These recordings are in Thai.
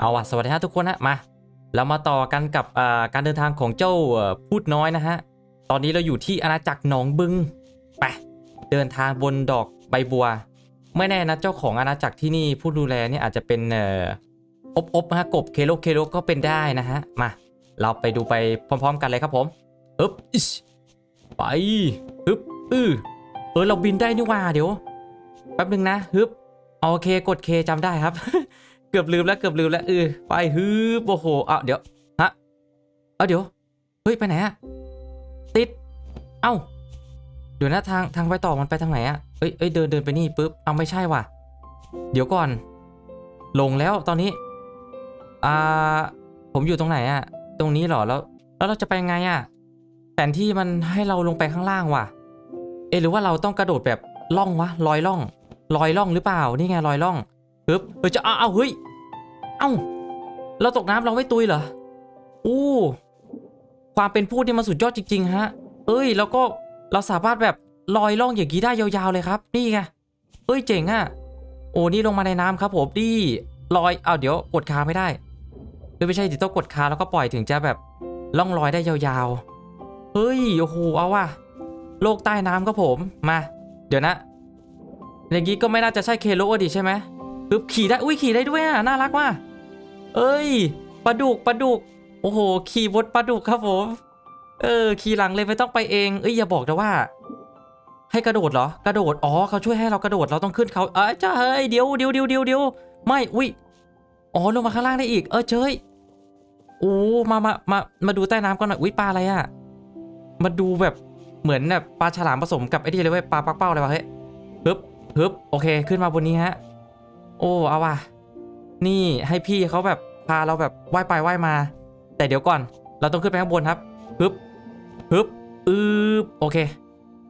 เอาว่ะสวัสดีฮะทุกคนฮะมาเรามาต่อกันกับการเดินทางของเจ้าพูดน้อยนะฮะ ตอนนี้เราอยู่ที่อาณาจักรหนองบึงไปเดินทางบนดอกใบบัว ไม่แน่นะเจ้าของอาณาจักรที่นี่ผู้ดูแลเนี่ยอาจจะเป็นอบอบนะฮะกบเคโลเคโลก็เป็นได้นะฮะมาเราไปดูไปพร้อม ๆ กันเลยครับผมอึบอิชไปฮึบอือเออเราบินได้นี่ว่าเดี๋ยวแป๊บนึงนะฮึบโอเคกดเคจำได้ครับ เกือบลืมแล้วเกือบลืมแล้วเออไปฮึบโอ้โหอะเดี๋ยวฮะเอาเดี๋ยวเฮ้ยไปไหนอะติด เอ้าเดี๋ยวนะทางทางไปต่อมันไปทางไหนอะเอ้ยเอ้ยเดินเดินไปนี่ปุ๊บเอาไม่ใช่ว่ะ เดี๋ยวก่อน ลงแล้วตอนนี้อ่าผมอยู่ตรงไหนอะตรงนี้หรอแล้ว แล้วเราจะไปไงอะแผนที่มันให้เราลงไปข้างล่างว่ะ เอะหรือว่าเราต้องกระโดดแบบล่องวะลอยล่องลอยล่องหรือเปล่านี่ไงลอยล่องึบเฮ้ยจะเอาเอาเฮ้ย เอ้า เราตกน้ำเราไม่ตุยเหรอ อู้ ความเป็นผู้นี่มันสุดยอดจริง ๆ ฮะ เอ้ย แล้วก็เราสามารถแบบลอยล่องอย่างนี้ได้ยาวๆเลยครับ นี่ไง เอ้ยเจ๋งอะ่ะ โอ้นี่ลงมาในน้ำครับผมนี่ลอย เอาเดี๋ยวกดคาไม่ได้เฮ้ยไม่ใช่ดิต้องกดคาแล้วก็ปล่อยถึงจะแบบล่องลอยได้ยาวๆ เฮ้ย โอ้โห เอาว่ะ โลกใต้น้ำครับผม มา เดี๋ยวนะ อย่างนี้ก็ไม่น่าจะใช่เคโลดิใช่ไหม ปึ๊บขี่ได้ อุ้ยขี่ได้ด้วยอะ น่ารักว่ะ เอ้ยปลาดุกปลาดุก โอ้โห ขี่บนปลาดุกครับผม เออ ขี่หลังเลยไม่ต้องไปเอง เอ้ยอย่าบอกนะว่า ให้กระโดดเหรอ กระโดด อ๋อเขาช่วยให้เรากระโดด เราต้องขึ้นเขาเอ้ยจ้าเฮ้ย เดี๋ยวเดี๋ยวเดี๋ยวเดี๋ยวเดี๋ยวไม่ อุ้ย อ๋อลงมาข้างล่างได้อีก เออเจ้ยโอ้ มามามา มาดูใต้น้ำก่อนหน่อย อุ้ยปลาอะไรอะมาดูแบบ เหมือนแบบปลาฉลามผสมกับไอ้นี่เลยเว้ย ปลาปักเป้าเลยวะเฮ้ยฮึบฮึบโอเค ขึ้นมาบนนี้ฮะ โอ้เอาว่ะ นี่ให้พี่เขาแบบพาเราแบบว่ายไปว่ายมา แต่เดี๋ยวก่อน เราต้องขึ้นไปข้างบนครับฮึบฮึบอืบโอเค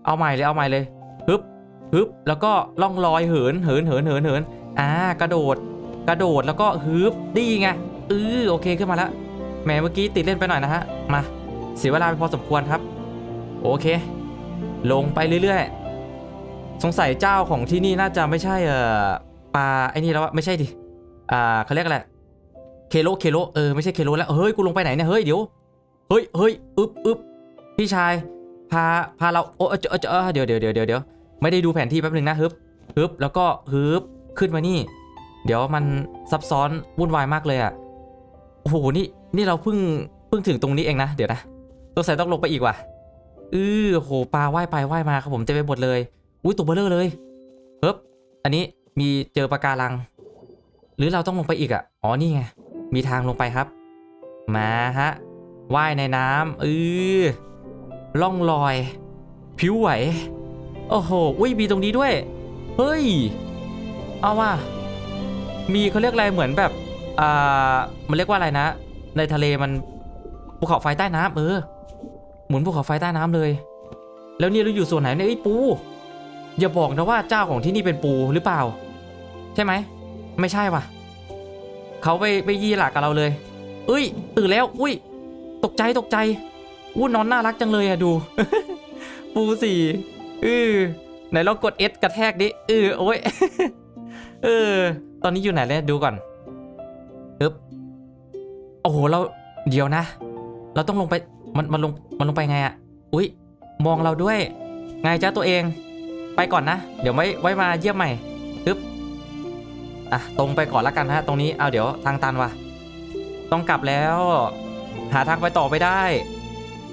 เอาใหม่เลยเอาใหม่เลยฮึบฮึบแล้วก็ล่องลอยเหินเหินเหินเหินเหินอ่ากระโดด กระโดดแล้วก็ฮึบดีไงอือโอเคขึ้นมาแล้วแหมเมื่อกี้ติดเล่นไปหน่อยนะฮะมาเสียเวลาไปพอสมควรครับ โอเค ลงไปเรื่อยๆ สงสัยเจ้าของที่นี่น่าจะไม่ใช่เอ่อ ปลาไอ้นี่แล้วอะไม่ใช่ดิ อ่าเขาเรียกอะไร เคโลเคโลเออไม่ใช่เคโลแล้ว เฮ้ยกูลงไปไหนเนี่ย เฮ้ยเดี๋ยว เฮ้ยเฮ้ยอึบอึบพี่ชาย พาพาเราโอ้เออเจอเจอเดี๋ยวเดี๋ยวเดี๋ยวเดี๋ยวเดี๋ยวไม่ได้ดูแผนที่แป๊บหนึ่งนะฮึบฮึบแล้วก็ฮึบขึ้นมานี่ เดี๋ยวมันซับซ้อนวุ่นวายมากเลยอะโอ้โหนี่นี่เราเพิ่งเพิ่งถึงตรงนี้เองนะเดี๋ยวนะตัวใส่ต้องลงไปอีกว่ะอือโหปลาว่ายไปว่ายมาครับผมเต็มไปหมดเลยอุ้ยตัวเบลเลอร์เลยฮึบอันนี้ มีเจอปะการัง หรือเราต้องลงไปอีกอะอ๋อนี่ไง มีทางลงไปครับ มาฮะว่ายในน้ำเออล่องลอย ผิวไหว โอ้โห อุ้ยมีตรงนี้ด้วย เฮ้ย เอาว่า มีเขาเรียกอะไรเหมือนแบบ อ่า มันเรียกว่าอะไรนะ ในทะเลมันภูเขาไฟใต้น้ำเออ หมุนภูเขาไฟใต้น้ำเลย แล้วนี่เราอยู่ส่วนไหนเนี่ยไอ้ปู อย่าบอกนะว่าเจ้าของที่นี่เป็นปูหรือเปล่า ใช่ไหม ไม่ใช่ว่ะ เขาไปไปยี่หลักกับเราเลย เอ้ย ตื่นแล้ว อุ้ย ตกใจตกใจอู้นอนน่ารักจังเลยอะดู ปูสี่เออไหนลองกด S กระแทกดิเออโอ้ยเออ ตอนนี้อยู่ไหนแล้วดูก่อนปึ๊บโอ้โหเราเดี๋ยวนะ เราต้องลงไปมันมันลงมันลงไปไงอะอุ้ยมองเราด้วย ไงจ้าตัวเอง ไปก่อนนะ เดี๋ยวไว้ไว้มาเยี่ยมใหม่ปึ๊บอะตรงไปก่อนละกันฮะตรงนี้เอาเดี๋ยวทางตันว่ะ ต้องกลับแล้ว หาทางไปต่อไปได้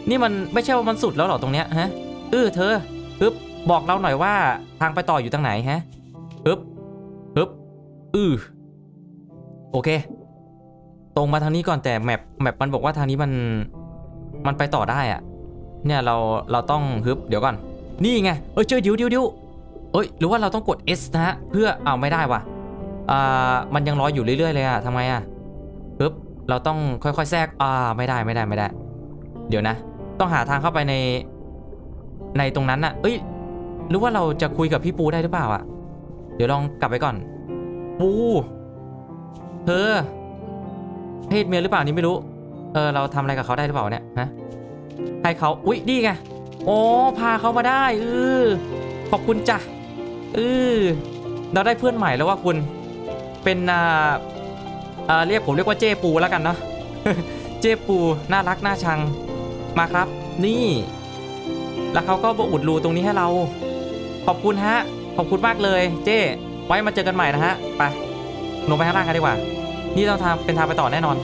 นี่มันไม่ใช่ว่ามันสุดแล้วหรอตรงเนี้ยฮะเออเธอปึ๊บบอกเราหน่อยว่าทางไปต่ออยู่ตรงไหนฮะปึ๊บปึ๊บอือโอเค ตรงมาทางนี้ก่อนแต่แมปแมปมันบอกว่าทางนี้มันมันไปต่อได้อะเนี่ยเราเราต้องฮึบเดี๋ยวก่อน นี่ไงเอ้ยเจอเดี๋ยวเดี๋ยวเดี๋ยว อ้ยหรือว่าเราต้องกด S นะฮะเพื่อเอาไม่ได้ว่ะอ่ามันยังลอยอยู่เรื่อยๆเลยอะทำไงอะปึ๊บเราต้องค่อยๆแทรกอ่าไม่ได้ไม่ได้ไม่ได้ เดี๋ยวนะ ต้องหาทางเข้าไปในในตรงนั้นน่ะเอ้ยหรือว่าเราจะคุยกับพี่ปูได้หรือเปล่าอะเดี๋ยวลองกลับไปก่อน ปูเธอเพศเมียหรือเปล่านี่ไม่รู้เออเราทำอะไรกับเขาได้หรือเปล่าเนี่ยฮะให้เขาอุ๊ยนี่ไงโอ้พาเขามาได้เออขอบคุณจ้ะ เออเราได้เพื่อนใหม่แล้วว่าคุณ เป็นอ่าเอ่อเรียกผมเรียกว่าเจ้ปูแล้วกันเนาะ เจ้ปูน่ารักน่าชัง มาครับ นี่ แล้วเขาก็มาอุดรูตรงนี้ให้เรา ขอบคุณฮะ ขอบคุณมากเลย เจ้ไว้มาเจอกันใหม่นะฮะ ไปลงไปข้างล่างกันดีกว่า นี่ต้องทางเป็นทางไปต่อแน่นอน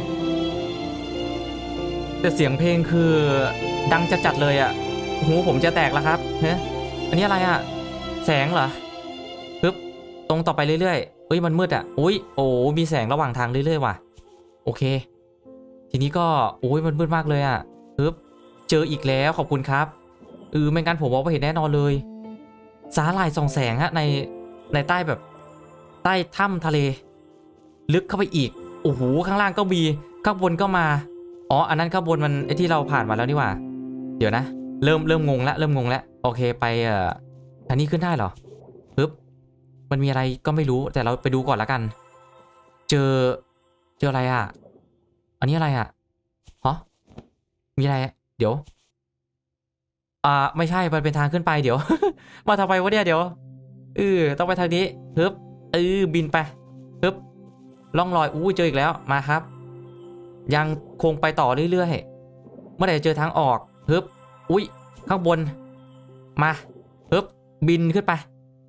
แต่เสียงเพลงคือดังจัดๆเลยอะ่ะ หูผมจะแตกแล้วครับเฮ้ยอันนี้อะไรอะ่ะ แสงเหรอ รงต่อไปเรื่อยๆเอ้ยมันมืดอะอุ้ยโอ้มีแสงระหว่างทางเรื่อยๆว่ะ โอเค ทีนี้ก็โอ้ยมันมืดมากเลยอะปึ๊บเจออีกแล้วขอบคุณครับเออไม่งั้นผมมองไม่เห็นแน่นอนเลยสาหร่ายส่องแสงฮะในในใต้แบบ ใต้ถ้ำทะเล ลึกเข้าไปอีกโอ้โหข้างล่างก็มีข้างบนก็มาอ๋ออันนั้นข้างบนมันไอที่เราผ่านมาแล้วนี่ว่า เดี๋ยวนะ เริ่มเริ่มงงแล้วเริ่มงงแล้วโอเคไปเอ่ออันนี้ขึ้นได้เหรอ มันมีอะไรก็ไม่รู้แต่เราไปดูก่อนละกัน เจอเจออะไรอะ อันนี้อะไรอะฮะมีอะไรอะเดี๋ยว อ่า ไม่ใช่มันเป็นทางขึ้นไปเดี๋ยว มาทำไมวะเนี่ยเดี๋ยวเออต้องไปทางนี้ปึ๊บเออบินไปปึ๊บล่องลอยอู้เจออีกแล้วมาครับ ยังคงไปต่อเรื่อยๆเมื่อไหร่จะเจอทางออกฮึบอุ้ยข้างบน มาฮึบบินขึ้นไป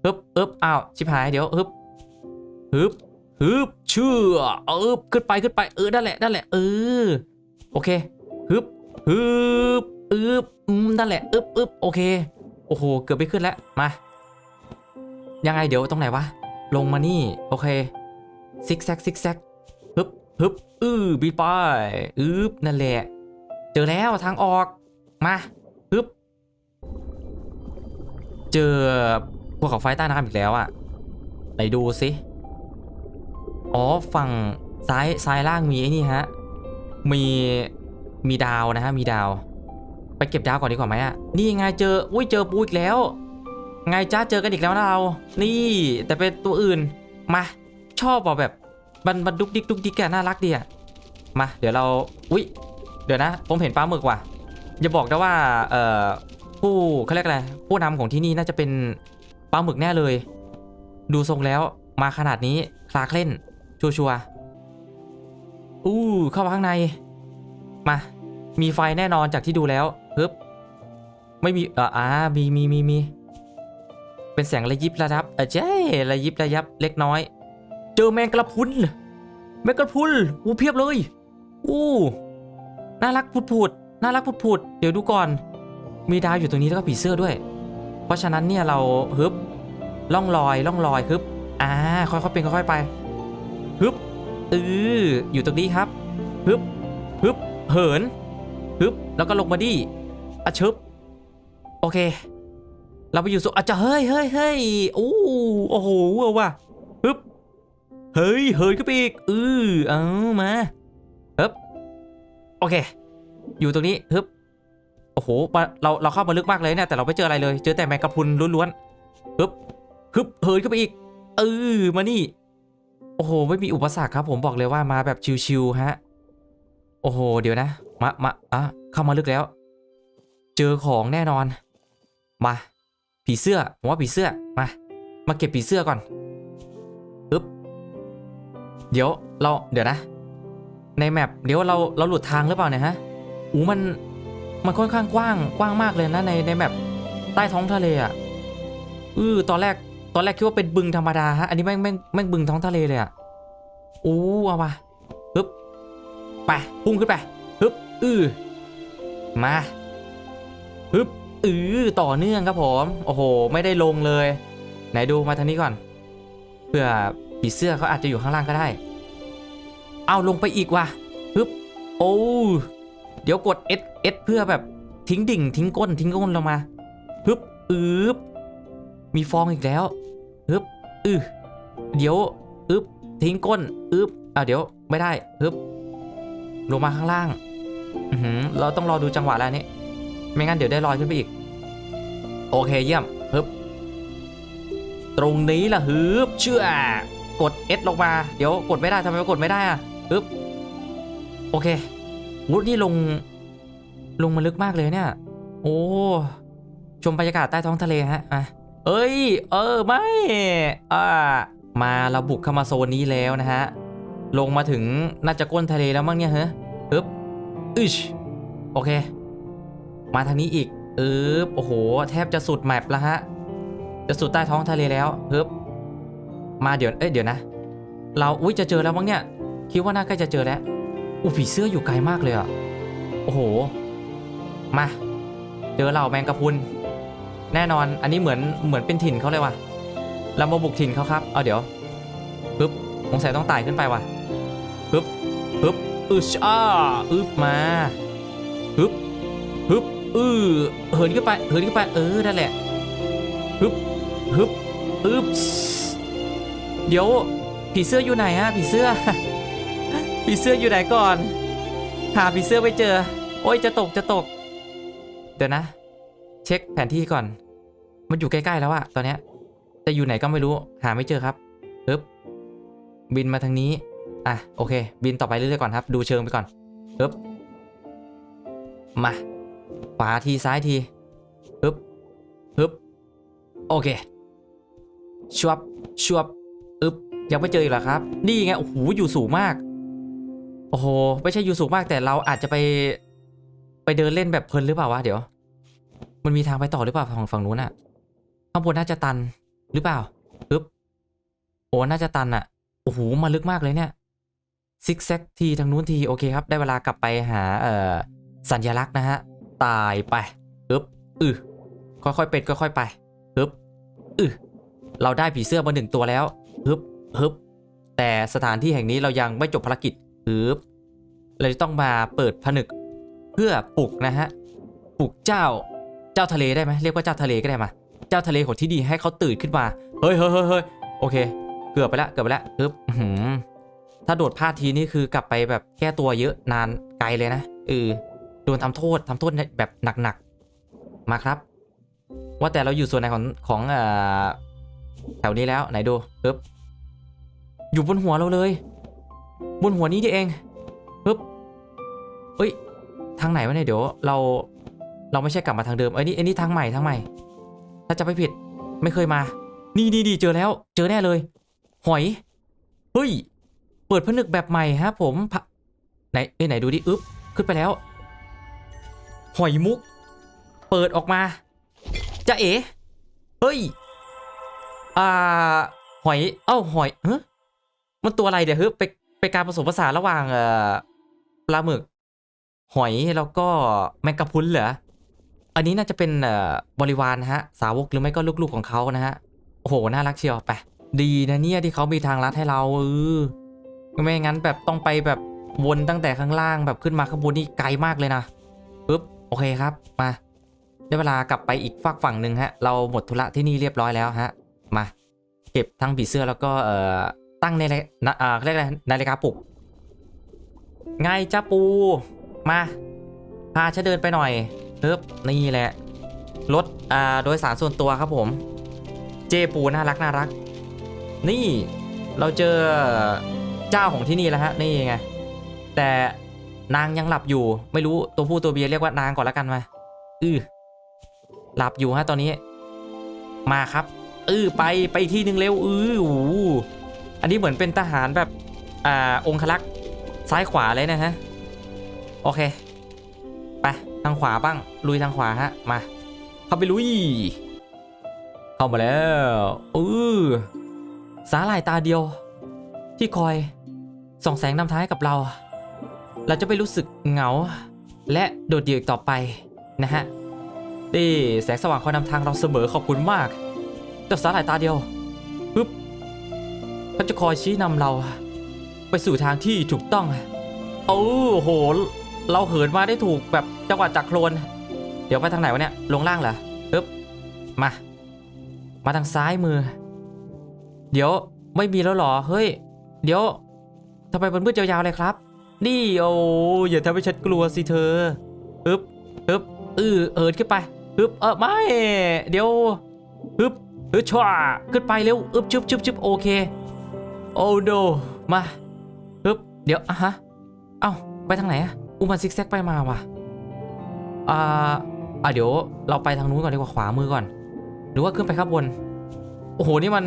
ฮึบฮึบอ้าวชิบหายเดี๋ยวฮึบฮึบฮึบเชื่อเออขึ้นไปขึ้นไปเออนั่นแหละนั่นแหละเออโอเคฮึบฮึบอึบอืมนั่นแหละอึบอึบโอเคโอ้โหเกือบไปขึ้นแล้วมา ยังไงเดี๋ยวตรงไหนวะลงมานี่โอเคซิกแซกซิกแซกฮึบฮึบอือบีบไปอึบนั่นแหละเจอแล้วทางออกมาฮึบเจอ ภูเขาไฟใต้น้ำอีกแล้วอะ่ะไหนดูสิอ๋อฝั่งซ้ายซ้ายล่างมีไอ้นี่ฮะ มีมีดาวนะฮะ มีดาว ไปเก็บดาวก่อนดีกว่าไหมอะ่ะนี่ไงเจอ อุ้ยเจอปูอีกแล้ว ไงจ้าเจอกันอีกแล้วนะเรา นี่ แต่เป็นตัวอื่น มา ชอบอะแบบมันมันดุกดิกดุกดิกอะน่ารักดีอะมา เดี๋ยวเรา อุ๊ยเดี๋ยวนะ ผมเห็นปลาหมึกว่ะอย่าบอกนะว่า เอ่อ ผู้เขาเรียกอะไร ผู้นำของที่นี่น่าจะเป็น ปลาหมึกแน่เลย ดูทรงแล้วมาขนาดนี้คลาเคล่น ชัวชัวร์ๆอู้เข้ามาข้างใน มา มีไฟแน่นอนจากที่ดูแล้วฮึบไม่มีเอ่ออ่ามีมีมีมีเป็นแสงระยิบระยับเออเจ้ระยิบระยับเล็กน้อย เจอแมงกระพุนแมงกระพุนอู้เพียบเลยอู้น่ารักพูดพูดน่ารักพูดพูดเดี๋ยวดูก่อน มีดาวอยู่ตรงนี้แล้วก็ผีเสื้อด้วย เพราะฉะนั้นเนี่ยเราฮึบล่องลอยล่องลอยฮึบอ่าค่อยๆเป็นค่อยๆไปฮึบเอออยู่ตรงนี้ครับฮึบฮึบเหินฮึบแล้วก็ลงมาดิอะชึบโอเค เราไปอยู่สุอาจจะเฮ้ยเฮ้ยเฮ้ยโอ้โอ้โหเอาว่ะฮึบเฮ้ยเฮ้ยขึ้นไปอีกอือเอามาฮึบโอเค อยู่ตรงนี้ฮึบ โอ้โหเราเราเข้ามาลึกมากเลยเนี่ยแต่เราไม่เจออะไรเลย เจอแต่แมงกะพรุนล้วนๆฮึบฮึบเฮ้ยขึ้นไปอีก เออมานี่ โอ้โห ไม่มีอุปสรรคครับ ผมบอกเลยว่ามาแบบชิวๆฮะ โอ้โห เดี๋ยวนะ มามาอะเข้ามาลึกแล้ว เจอของแน่นอน มา ผีเสื้อผมว่าผีเสื้อมา มาเก็บผีเสื้อก่อนเดี๋ยวเราเดี๋ยวนะ ในแมปเดี๋ยวเราเราหลุดทางหรือเปล่าเนี่ยฮะอูมัน มันค่อนข้างกว้างกว้างมากเลยนะในในแมปใต้ท้องทะเลอะอือตอนแรกตอนแรกคิดว่าเป็นบึงธรรมดาฮะอันนี้แม่งแม่งแม่งบึงท้องทะเลเลยอะอู้เอาวะฮึบไปพุ่งขึ้นไปฮึบอือมาฮึบอือต่อเนื่องครับผมโอ้โห ไม่ได้ลงเลย ไหนดูมาทางนี้ก่อนเพื่อผีเสื้อเขาอาจจะอยู่ข้างล่างก็ได้ เอาลงไปอีกว่ะฮึบโอ้ เดี๋ยวกด S S เพื่อแบบทิ้งดิ่ง ทิ้งก้น ทิ้งก้นลงมาฮึบอืบมีฟองอีกแล้วฮึบอือเดี๋ยวอึบทิ้งก้นอึบอะเดี๋ยวไม่ได้ฮึบลงมาข้างล่างอือเราต้องรอดูจังหวะแล้วนี่ไม่งั้นเดี๋ยวได้ลอยขึ้นไปอีก โอเคเยี่ยมฮึบตรงนี้ล่ะฮึบเชื่อกด S ลงมา เดี๋ยวกดไม่ได้ทำไมกดไม่ได้อะฮึบโอเค วุฒนี่ลง ลงมาลึกมากเลยเนี่ย โอ้ ชมบรรยากาศใต้ท้องทะเลฮะอะเอ้ย เออ ไม่ อ่า มาเราบุกเข้ามาโซนนี้แล้วนะฮะ ลงมาถึงน่าจะก้นทะเลแล้วมั้งเนี่ยเฮ้ปึ๊บอึชโอเค มาทางนี้อีกเออโอ้โห แทบจะสุดแมปแล้วฮะ จะสุดใต้ท้องทะเลแล้วปึ๊บมาเดี๋ยว เอ้ย เดี๋ยวนะ เรา อุ้ยจะเจอแล้วมั้งเนี่ย คิดว่าน่าใกล้จะเจอแล้ว อู้ผีเสื้ออยู่ไกลมากเลยอะโอ้โห มาเจอเราแมงกะพุน แน่นอน อันนี้เหมือนเหมือนเป็นถิ่นเขาเลยว่ะ เรามาบุกถิ่นเขาครับ เอาเดี๋ยวปึ๊บสงสัยต้องไต่ขึ้นไปว่ะปึ๊บปึ๊บอึชอ้าอึบมาปึ๊บปึ๊บอือเหินขึ้นไป เหินขึ้นไป เออ นั่นแหละฮึบฮึบอึบเดี๋ยว ผีเสื้ออยู่ไหนฮะ ผีเสื้อ ผีเสื้ออยู่ไหนก่อน หาผีเสื้อไม่เจอ โอ้ยจะตกจะตก เดี๋ยวนะ เช็คแผนที่ก่อน มันอยู่ใกล้ๆแล้วอะตอนเนี้ยแต่อยู่ไหนก็ไม่รู้หาไม่เจอครับปึ๊บบินมาทางนี้ อะโอเค บินต่อไปเรื่อยๆก่อนครับ ดูเชิงไปก่อนปึ๊บมาขวาทีซ้ายทีปึ๊บปึ๊บโอเคชวบชวบอึบยังไม่เจออีกเหรอครับ นี่ไงโอ้โหอยู่สูงมาก อ้โห ไม่ใช่อยู่สูงมากแต่เราอาจจะไป ไปเดินเล่นแบบเพลินหรือเปล่าวะเดี๋ยว มันมีทางไปต่อหรือเปล่าฝั่งฝั่งนู้นอะข้างบนน่าจะตันหรือเปล่าปึ๊บโอ้น่าจะตันอะโอ้โหมาลึกมากเลยเนี่ยซิกแซกทีทางนู้นทีโอเคครับ ได้เวลากลับไปหาเอ่อสัญลักษณ์นะฮะตายไปปึ๊บอือค่อยๆเป็นค่อยๆไปปึ๊บอือเราได้ผีเสื้อมาหนึ่งตัวแล้วฮึบฮึบแต่สถานที่แห่งนี้เรายังไม่จบภารกิจ ฮึบเราจะต้องมาเปิดผนึกเพื่อปลุกนะฮะปลุกเจ้าเจ้าทะเลได้ไหมเรียกว่าเจ้าทะเลก็ได้มา เจ้าทะเลของที่ดีให้เขาตื่นขึ้นมาเฮ้ยเฮ้ยเฮ้ยเฮ้ยโอเค เกือบไปแล้วเกือบไปแล้วฮึบอื้อหือถ้าโดดพลาดทีนี่คือกลับไปแบบแก้ตัวเยอะนานไกลเลยนะเออโดนทำโทษทำโทษแบบหนักๆมาครับ ว่าแต่เราอยู่ส่วนไหนของของอแถวนี้แล้วไหนดูปึ๊บอยู่บนหัวเราเลย บนหัวนี้นี่เองปึ๊บเอ้ย ทางไหนวะเนี่ยเดี๋ยวเราเราไม่ใช่กลับมาทางเดิมเอ้ยนี่ไอ้นี่ทางใหม่ทางใหม่ ถ้าจะไม่ผิดไม่เคยมา นี่นี่นี่เจอแล้ว เจอแน่เลย หอย เฮ้ย เปิดผนึกแบบใหม่ฮะ ผมไหนเอ้ยไหนดูดิอึ๊บขึ้นไปแล้ว หอยมุก เปิดออกมาจะเอ๋เฮ้ย อ่า หอย เอ้าหอยเฮ้มันตัวอะไรเดี๋ยวเฮ้ไป ไปนการผสมผสานระหว่างเอ่อปลาหมึก หอยแล้วก็แมงกะพุนเหรออันนี้น่าจะเป็นเอ่อบริวารนะฮะ สาวกหรือไม่ก็ลูกๆของเขานะฮะโอ้โหน่ารักเชียวไปดีนะเนี่ยที่เขามีทางลัดให้เราเออไม่งั้นแบบต้องไปแบบวนตั้งแต่ข้างล่างแบบขึ้นมาข้างบนนี่ไกลมากเลยนะปึ๊บโอเคครับมาได้เวลากลับไปอีกฝากฝั่งหนึ่งฮะ เราหมดธุระที่นี่เรียบร้อยแล้วฮะ มา เก็บทั้งผีเสื้อแล้วก็เอ่อ ตั้งในนะอ่าเขาเรียกอะไรนาฬิกาปลุกไงจ้าปู มา พาฉันเดินไปหน่อยเฮ้บนี่แหละ รถอ่าโดยสารส่วนตัวครับผม เจปูน่ารักน่ารัก นี่เราเจอเจ้าของที่นี่แล้วฮะ นี่ไง แต่นางยังหลับอยู่ ไม่รู้ตัวผู้ตัวเมียเรียกว่านางก่อนแล้วกันมาอือหลับอยู่ฮะตอนนี้ มาครับเออไปไปที่หนึ่งเร็ว อือโอ้ อันนี้เหมือนเป็นทหารแบบอ่าองคลักษ์ซ้ายขวาเลยนะฮะ โอเค ไปทางขวาบ้าง ลุยทางขวาฮะ มา เข้าไปลุย เข้ามาแล้วเออสาหร่ายตาเดียว ที่คอยส่องแสงนำทางให้กับเรา เราจะไม่รู้สึกเหงา และโดดเดี่ยวอีกต่อไปนะฮะนี่แสงสว่างคอยนำทางเราเสมอขอบคุณมากเจ้าสาหร่ายตาเดียว เขาจะคอยชี้นำเรา ไปสู่ทางที่ถูกต้องโอ้โห เราเหินมาได้ถูกแบบจังหวะจากโคลน เดี๋ยวไปทางไหนวะเนี่ย ลงล่างเหรอปึ๊บ มา มาทางซ้ายมือ เดี๋ยวไม่มีแล้วหรอ เฮ้ย เดี๋ยวทำไมมันมืดยาวๆเลยครับ นี่โอ้อย่าทำให้ฉันกลัวสิเธอปึ๊บปึ๊บเออเอิดขึ้นไปฮึบเออไม่ เดี๋ยวฮึบฮึบชัวขึ้นไปเร็วอึบชึบชึบชึบโอเค โอ้โด มาฮึบเดี๋ยวอะฮะ เอ้า ไปทางไหนอะอุมาซิกแซกไปมาว่ะ อ่า อะเดี๋ยวเราไปทางนู้นก่อนดีกว่าขวามือก่อน หรือว่าขึ้นไปข้างบน โอ้โห นี่มัน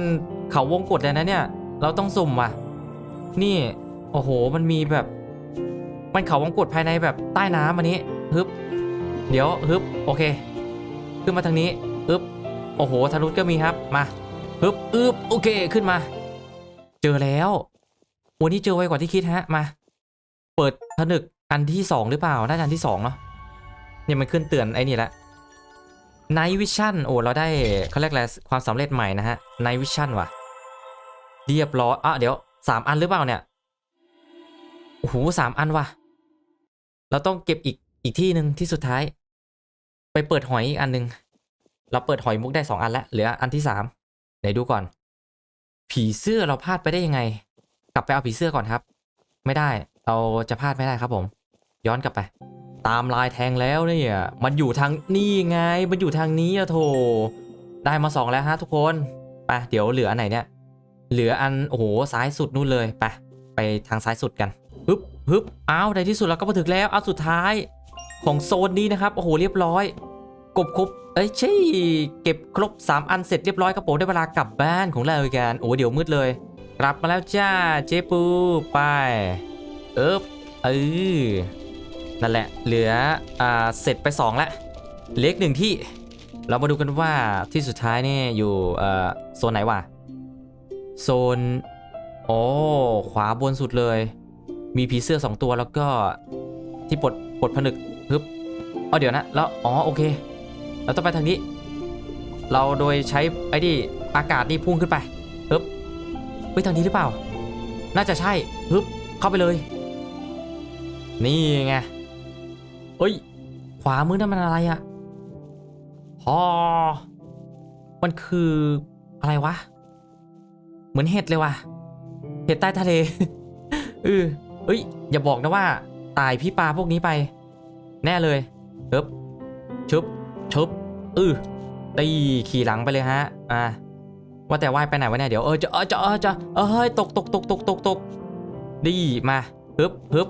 เขาวงกดเลยนะเนี่ย เราต้องสุ่มว่ะ นี่ โอ้โห มันมีแบบ มันเขาวงกดภายในแบบใต้น้ำอันนี้ฮึบ เดี๋ยวฮึบ โอเค ขึ้นมาทางนี้อึบ โอ้โห ทะลุก็มีครับ มาฮึบอึบโอเค ขึ้นมา จอแล้ว วันนี้เจอไวกว่าที่คิดฮะ มา เปิดผนึกอันที่สองหรือเปล่า น่าจะอันที่สองเนาะ เนี่ยมันขึ้นเตือนไอ้นี่แหละ Night Vision โอ้ เราได้เขาเรียกอะไรความสำเร็จใหม่นะฮะ Night Vision ว่ะ เรียบร้อยอะเดี๋ยวสามอันหรือเปล่าเนี่ย โอ้โหสามอันว่ะ เราต้องเก็บอีกอีกที่หนึ่งที่สุดท้าย ไปเปิดหอยอีกอันหนึ่งเราเปิดหอยมุกได้สองอันแล้วเหลืออันที่สามไหนดูก่อน ผีเสื้อเราพลาดไปได้ยังไง กลับไปเอาผีเสื้อก่อนครับ ไม่ได้เราจะพลาดไม่ได้ครับผม ย้อนกลับไป ตามลายแทงแล้วเนี่ยมันอยู่ทางนี่ไง มันอยู่ทางนี้อะโถได้มาสองแล้วฮะทุกคนไปเดี๋ยวเหลืออันไหนเนี่ย เหลืออันโอ้โหซ้ายสุดนู่นเลยไปไปทางซ้ายสุดกันฮึบฮึบอ้าวในที่สุดเราก็มาถึงแล้วเอาสุดท้ายของโซนนี้นะครับโอ้โหเรียบร้อย กบครบเอ้ยใช่เก็บครบ 3 อันเสร็จเรียบร้อยครับผมได้เวลากลับบ้านของเราอีกกันโอ้เดี๋ยวมืดเลย กลับมาแล้วจ้าเจปูไปเอ๊บเออนั่นแหละ เหลืออ่าเสร็จไป2แล้วเล็กหนึ่งที่ เรามาดูกันว่าที่สุดท้ายนี่อยู่อ่อโซนไหนวะโซนโอ้ขวาบนสุดเลย มีผีเสื้อ2ตัวแล้วก็ที่ปลดปลดผนึกฮึบเอเดี๋ยวนะแล้วอ๋อโอเค เราต้องไปทางนี้ เราโดยใช้ไอ้นี่อากาศนี่พุ่งขึ้นไปฮึบเฮ้ยทางนี้หรือเปล่า น่าจะใช่ฮึบเข้าไปเลย นี่ไงเฮ้ย ขวามือนั่นมันอะไรอะพอมันคืออะไรวะ เหมือนเห็ดเลยว่ะเห็ดใต้ทะเลเออเอ้ย อย่าบอกนะว่าตายพี่ปลาพวกนี้ไป แน่เลยฮึบชุบ ชุบอือตีขี่หลังไปเลยฮะอ่าว่าแต่ว่ายไปไหนวะเนี่ยเดี๋ยวเออจะเออจะเออจะเออเฮ้ยตกตกตกตกตกตกดีมาฮึบฮึบ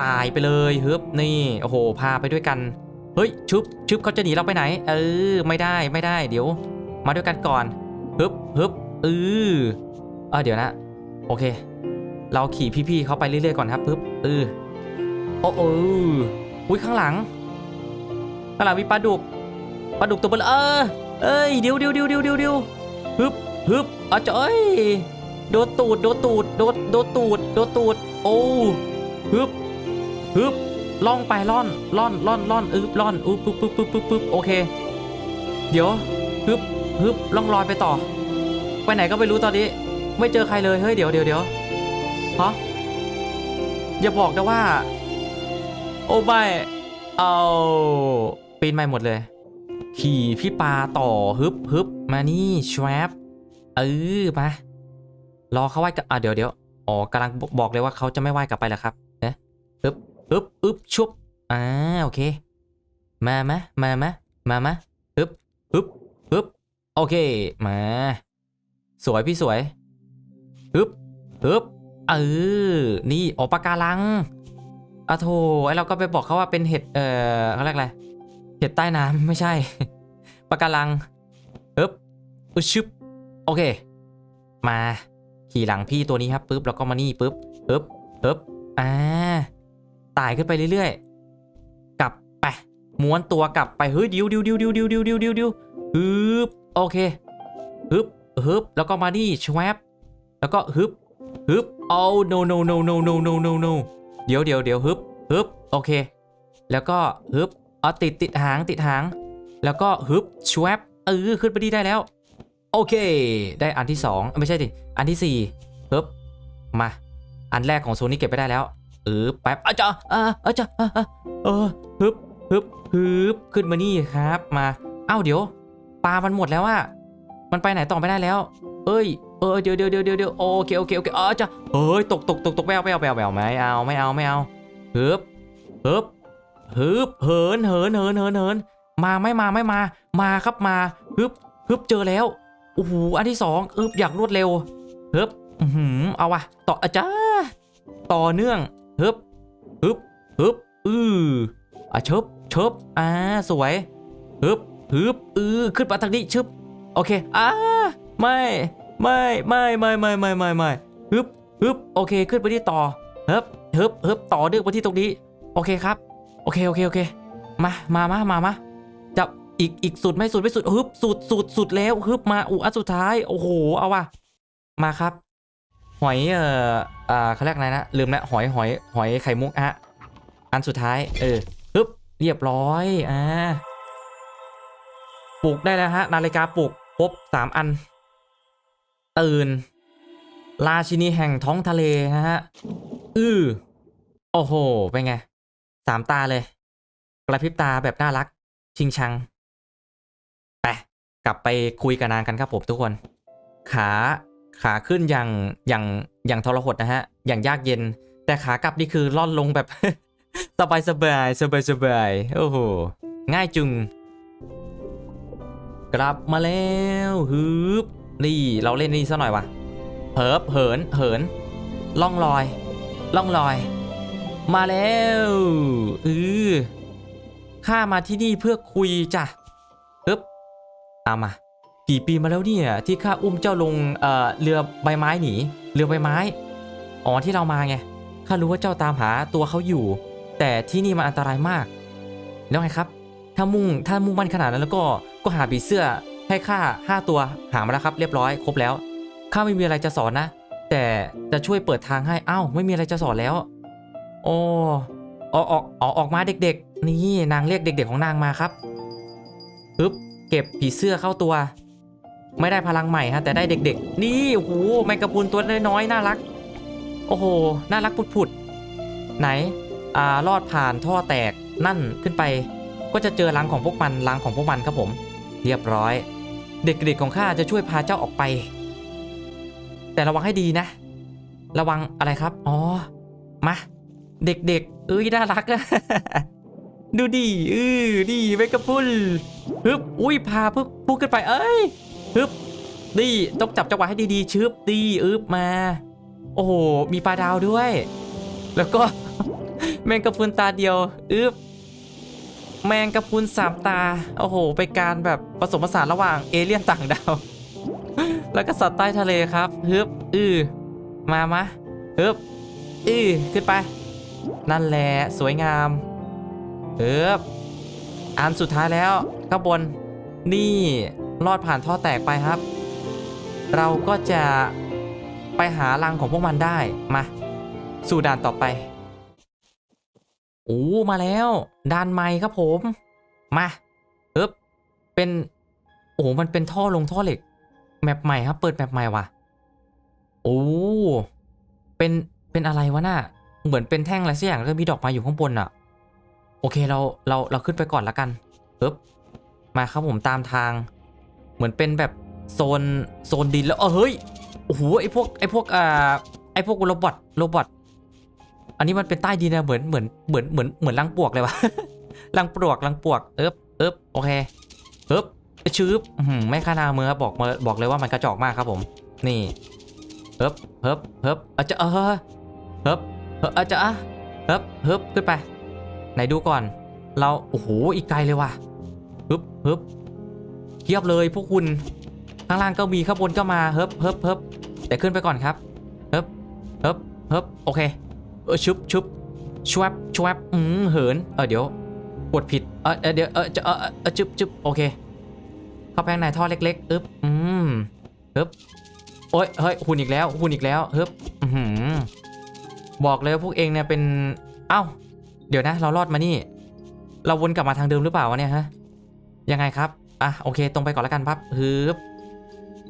ตายไปเลยฮึบนี่โอ้โหพาไปด้วยกันเฮ้ยชุบชุบเขาจะหนีเราไปไหน เออไม่ได้ไม่ได้เดี๋ยว มาด้วยกันก่อนฮึบฮึบเออเออเดี๋ยวนะ โอเค เราขี่พี่ๆเขาไปเรื่อยๆก่อนครับปึ๊บเออโอ้โอ้อุ้ยข้างหลัง ข้างหลังมีปลาดุกปลาดุกตัวเบลเออเอ้ยเดี๋ยวเดี๋ยวเดี๋ยวเดี๋ยวเดี๋ยวเดี๋ยวฮึบฮึบอะจ้อยโดดตูดโดดตูดโดดโดดตูดโดดตูดโอ้ฮึบฮึบล่องไปล่อนล่อนล่อนล่อนอึบล่อนอึบปึ๊บปึ๊บปึ๊บปึ๊บปึ๊บโอเค เดี๋ยวฮึบฮึบล่องลอยไปต่อ ไปไหนก็ไม่รู้ตอนนี้ ไม่เจอใครเลยเฮ้ยเดี๋ยวเดี๋ยวเดี๋ยวฮะอย่าบอกนะว่า โอ้ไม่เอา ปีนไม่หมดเลย ขี่พี่ปลาต่อฮึบฮึบมานี่ชวบเออมารอเขาไหว้กับอะเดี๋ยวเดี๋ยวอ๋อกำลังบอกเลยว่าเขาจะไม่ไหว้กลับไปแล้วครับเนะฮึบฮึบอึบชุบอ่าโอเค มามะมามะมามะฮึบฮึบฮึบโอเคมา สวยพี่สวยฮึบฮึบเออนี่ออปากการังอะโถไอเราก็ไปบอกเขาว่าเป็นเห็ดเอ่อเขาเรียกอะไร เห็ดใต้น้ำไม่ใช่ปะการังปึ๊บอึชึบโอเค มาขี่หลังพี่ตัวนี้ครับปึ๊บแล้วก็มานี่ปึ๊บปึ๊บปึ๊บอ่าไต่ขึ้นไปเรื่อยๆ กลับไปม้วนตัวกลับไปเฮ้ยดิวดิวดิวดิวดิวดิวดิวดิวดิวฮึบโอเคฮึบฮึบแล้วก็มานี่ชวบแล้วก็ฮึบฮึบโอ้ no no no no no no no no เดี๋ยวเดี๋ยวเดี๋ยวฮึบฮึบโอเค แล้วก็ฮึบ เอติดติดหางติดหาง แล้วก็ฮึบชวบเออขึ้นไปดีได้แล้ว โอเค ได้อันที่สองอ้ยไม่ใช่ดิอันที่สี่ฮึบมา อันแรกของโซนนี้เก็บไปได้แล้วเออแป๊บอาจารย์อาอาจารย์อ่าอ่าเออฮึบฮึบฮึบขึ้นมานี่ครับ มาเอ้าเดี๋ยวปลามันหมดแล้วอะมันไปไหนต่อไม่ได้แล้ว เอ้ยเออเดี๋ยวเดี๋ยวเดี๋ยวเดี๋ยวเดี๋ยวโอเคโอเคโอเคอ๋อจ้ะเฮ้ยตกตกตกตกไม่เอาไม่เอาไม่เอาไม่เอาไม่เอาไม่เอาไม่เอาฮึบฮึบ ฮึบเหินเหินเหินเหินเหินมาไม่มาไม่มา มาครับมาฮึบฮึบเจอแล้วโอ้โหอันที่สองอึบอยากรวดเร็วฮึบอือหือเอาวะต่ออาจาต่อเนื่องฮึบฮึบฮึบอืออะชบชบอ่าสวยฮึบฮึบอือขึ้นมาทางนี้ชึบโอเคอ่าไม่ไม่ไม่ไม่ไม่ไม่ไม่ไม่ฮึบฮึบโอเคขึ้นไปที่ต่อฮึบฮึบฮึบต่อเนื่องไปที่ตรงนี้ โอเคครับ โอเคโอเคโอเค มามามามามาจะอีกอีกสุดไหม่สุดไม่สุดฮึบสุดสุดสุดแล้วฮึบมาอูอันสุดท้ายโอ้โหเอาว่ะมาครับหอยเอ่ออ่าเขาเรียกอะไรนะลืมแล้วหอยหอยหอยไข่มุกฮะอันสุดท้าย เออฮึบเรียบร้อยอ่าปลุกได้แล้วฮะนาฬิกาปลุกครบสามอัน ตื่น ราชินีแห่งท้องทะเลนะฮะ อือโอ้โห เป็นไง สามตาเลย กระพริบตาแบบน่ารัก ชิงชัง ไป กลับไปคุยกับนางกันครับผมทุกคน ขาขาขึ้นอย่างอย่างอย่างทรหดนะฮะ อย่างยากเย็น แต่ขากลับนี่คือล่อนลงแบบ สบายสบายสบายสบายโอ้โห ง่ายจุง กลับมาแล้วฮึบนี่เราเล่นนี่ซะหน่อยวะเหิบเหินเหินล่องลอย ล่องลอย มาแล้วเออข้ามาที่นี่เพื่อคุยจ้ะฮึบเอามากี่ปีมาแล้วเนี่ยที่ข้าอุ้มเจ้าลงเอ่อเรือใบไม้หนีเรือใบไม้อ๋อที่เรามาไงข้ารู้ว่าเจ้าตามหาตัวเขาอยู่ แต่ที่นี่มันอันตรายมาก แล้วไงครับ ถ้ามุ่งถ้ามุ่งมั่นขนาดนั้นแล้วก็ก็หาผีเสื้อให้ข้าห้าตัวหามาแล้วครับ เรียบร้อยครบแล้วข้าไม่มีอะไรจะสอนนะ แต่จะช่วยเปิดทางให้อ้าวไม่มีอะไรจะสอนแล้ว โอ้ออกออกออกออกมาเด็กๆ นี่นางเรียกเด็ก ๆ ของนางมาครับปึ๊บเก็บผีเสื้อเข้าตัว ไม่ได้พลังใหม่ฮะ แต่ได้เด็ก ๆ นี่โอ้โหแมงกะพรุนตัวน้อยๆน่ารัก โอ้โหน่ารักผุดๆไหนอ่าลอดผ่านท่อแตกนั่นขึ้นไป ก็จะเจอรังของพวกมันรังของพวกมันครับผม เรียบร้อย เด็กๆของข้าจะช่วยพาเจ้าออกไป แต่ระวังให้ดีนะ ระวังอะไรครับอ๋อมา เด็กๆเอ้ยน่ารักอะดูดิเออดีเมกะพุลฮึบอุ้ยพาพึกพุ่งขึ้นไป เอ้ยฮึบดีต้องจับจังหวะให้ดีๆชึบดีอึบมา โอ้โหมีปลาดาวด้วย แล้วก็ แมงกะพุนตาเดียวอึบแมงกะพุนสามตา โอ้โหไปนการแบบผสมผสานระหว่างเอเลี่ยนต่างดาว แล้วก็สัตว์ใต้ทะเลครับฮึบอือมามะฮึบอือขึ้นไป นั่นแหละสวยงามฮึบอันสุดท้ายแล้วข้างบนนี่ลอดผ่านท่อแตกไปครับ เราก็จะไปหารังของพวกมันได้มาสู่ด่านต่อไปโอ้มาแล้วด่านใหม่ครับผม มาเอ๊บเป็นโอ้มันเป็นท่อลงท่อเหล็ก แมปใหม่ครับ เปิดแมปใหม่ว่ะโอ้เป็นเป็นอะไรวะน่ะ เหมือนเป็นแท่งอะไรสักอย่างแล้วก็มีดอกไม้อยู่ข้างบนอะโอเคเราเราเราขึ้นไปก่อนละกันเอ๊บมาครับผมตามทาง เหมือนเป็นแบบโซนโซนดินแล้วเออเฮ้ยโอ้โหไอพวกไอพวกอ่าไอพวกโรบอทโรบอทอันนี้มันเป็นใต้ดินนะเหมือนเหมือนเหมือนเหมือนเหมือนรังปลวกเลยวะรังปลวกรังปลวกเอ๊บเอ๊บโอเคเอ๊บชืบอื้อไม่ค่านามือครับบอกมาบอกเลยว่ามันกระจอกมากครับผม นี่เฮิบเฮิบเฮิบอาจจะเออเฮิบ เฮอจจะอะเฮิบเฮิบขึ้นไป ไหนดูก่อน เราโอ้โหอีกไกลเลยว่ะฮึบฮึบเทียบเลยพวกคุณข้างล่างก็มีข้างบนก็มาเฮิบเฮิบเฮิบแต่ขึ้นไปก่อนครับเฮิบเฮิบเฮิบโอเคเออชุบชุบชวบชวบอืมเหินเออเดี๋ยวกดผิดเออเออเดี๋ยวเออจะเออเออเอจุบจุบโอเค เข้าไปข้างในท่อเล็กๆอึ๊บอืมฮึบโอ้ยเฮ้ยหุ่นอีกแล้วหุ่นอีกแล้วฮึบอือหือ บอกเลยว่าพวกเองเนี่ยเป็น เอ้า เดี๋ยวนะ เรารอดมานี่ เราวนกลับมาทางเดิมหรือเปล่าวะเนี่ยฮะ ยังไงครับ อะโอเค ตรงไปก่อนแล้วกันปั๊บฮึบ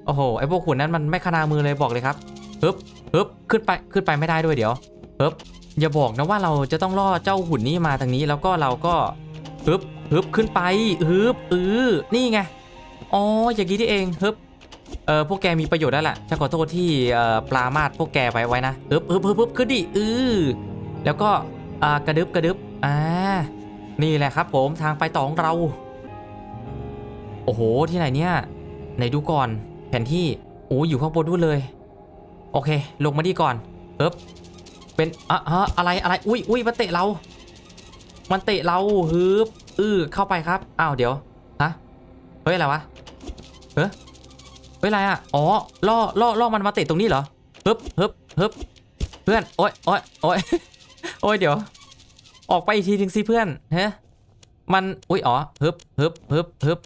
โอ้โห ไอพวกหุ่นนั้นมันไม่ขนามือเลยบอกเลยครับฮึบฮึบ ขึ้นไป ขึ้นไปไม่ได้ด้วยเดี๋ยวฮึบ อย่าบอกนะว่าเราจะต้องล่อเจ้าหุ่นนี้มาทางนี้ แล้วก็เราก็ฮึบฮึบ ขึ้นไปฮึบ อือ นี่ไง อ๋อ อย่างนี้ที่เองฮึบ เออพวกแกมีประโยชน์แล้วแหละฉันขอโทษที่เอ่อปลามาดพวกแกไว้ไว้นะเฮึบฮึบฮึบฮึบขึ้นดิอือแล้วก็อ่ากระดึบกระดึบอ่านี่แหละครับ ผมทางไปต่อของเรา โอ้โหที่ไหนเนี่ยไหนดูก่อน แผนที่โอ้อยู่ข้างบนด้วยเลย โอเค ลงมาดีก่อนเฮึบเป็นอะฮะอะไรอะไรอุ้ยอุ้ยมันเตะเรา มันเตะเราฮึบอือเข้าไปครับอ้าวเดี๋ยวฮะเฮ้ยอะไรวะเฮ้ย เฮ้ยอะไรอะ อ๋อ ล่อ ล่อ ล่อ มันมาเตะตรงนี้เหรอฮึบฮึบฮึบเพื่อน โอ๊ยโอ๊ยโอ๊ยโอ๊ย เดี๋ยว ออกไปอีกทีหนึ่งสิเพื่อนเฮะมัน อุ้ย อ๋อฮึบฮึบฮึบฮึบ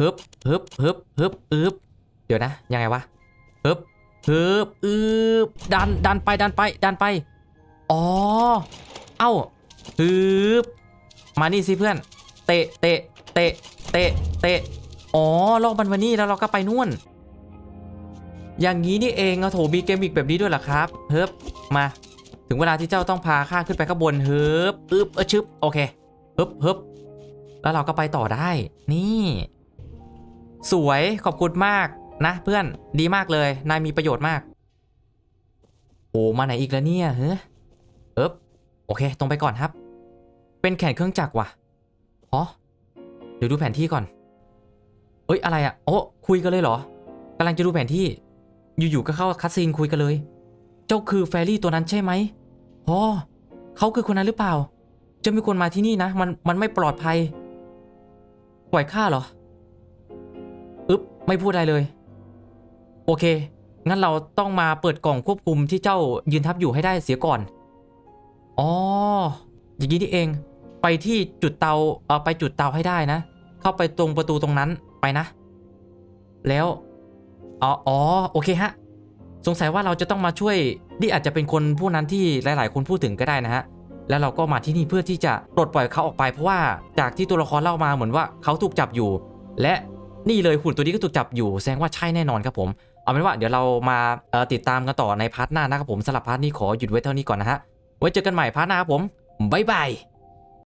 ฮึบฮึบฮึบฮึบอึบเดี๋ยวนะ ยังไงวะฮึบฮึบอึบดัน ดันไป ดันไป ดันไป อ๋อ เอ้าฮึบมานี่สิเพื่อน เตะ เตะ เตะ เตะ เตะ อ๋อลอกมันมานี่แล้วเราก็ไปนู่น อย่างนี้นี่เองอะโถมีเกมอีกแบบนี้ด้วยเหรอครับเฮิบมาถึงเวลาที่เจ้าต้องพาข้าขึ้นไปข้างบนเฮิบอึบเออชึบโอเคเฮึบฮึบแล้วเราก็ไปต่อได้ นี่ สวยขอบคุณมากนะ เพื่อนดีมากเลยนายมีประโยชน์มากโอ้มาไหนอีกแล้วเนี่ยเฮ้ยเอ๊บโอเค ตรงไปก่อนครับ เป็นแขนเครื่องจักรว่ะอ๋อเดี๋ยวดูแผนที่ก่อนเอ้ยอะไรอะโอ้คุยกันเลยเหรอกำลังจะดูแผนที่ อยู่ๆก็เข้าคัดซีนคุยกันเลย เจ้าคือแฟรี่ตัวนั้นใช่ไหมอ๋อเขาคือคนนั้นหรือเปล่า จะมีคนมาที่นี่นะ มันมันไม่ปลอดภัย ปล่อยข้าเหรอ อึ๊บ ไม่พูดอะไรเลย โอเค งั้นเราต้องมาเปิดกล่องควบคุมที่เจ้ายืนทับอยู่ให้ได้เสียก่อน อ๋อ อย่างนี้นี่เอง ไปที่จุดเตา เออไปจุดเตาให้ได้นะ เข้าไปตรงประตูตรงนั้นไปนะ แล้ว อ๋ออ๋อโอเคฮะ สงสัยว่าเราจะต้องมาช่วย นี่อาจจะเป็นคนผู้นั้นที่หลาย ๆ คนพูดถึงก็ได้นะฮะ แล้วเราก็มาที่นี่เพื่อที่จะปลดปล่อยเขาออกไป เพราะว่าจากที่ตัวละครเล่ามาเหมือนว่าเขาถูกจับอยู่ และนี่เลยหุ่นตัวนี้ก็ถูกจับอยู่แสดงว่าใช่แน่นอนครับผม เอาเป็นว่าเดี๋ยวเรามาติดตามกันต่อในพาร์ทหน้านะครับผมสำหรับพาร์ทนี้ขอหยุดไว้เท่านี้ก่อนนะฮะ ไว้เจอกันใหม่พาร์ทหน้าครับผมบ๊ายบาย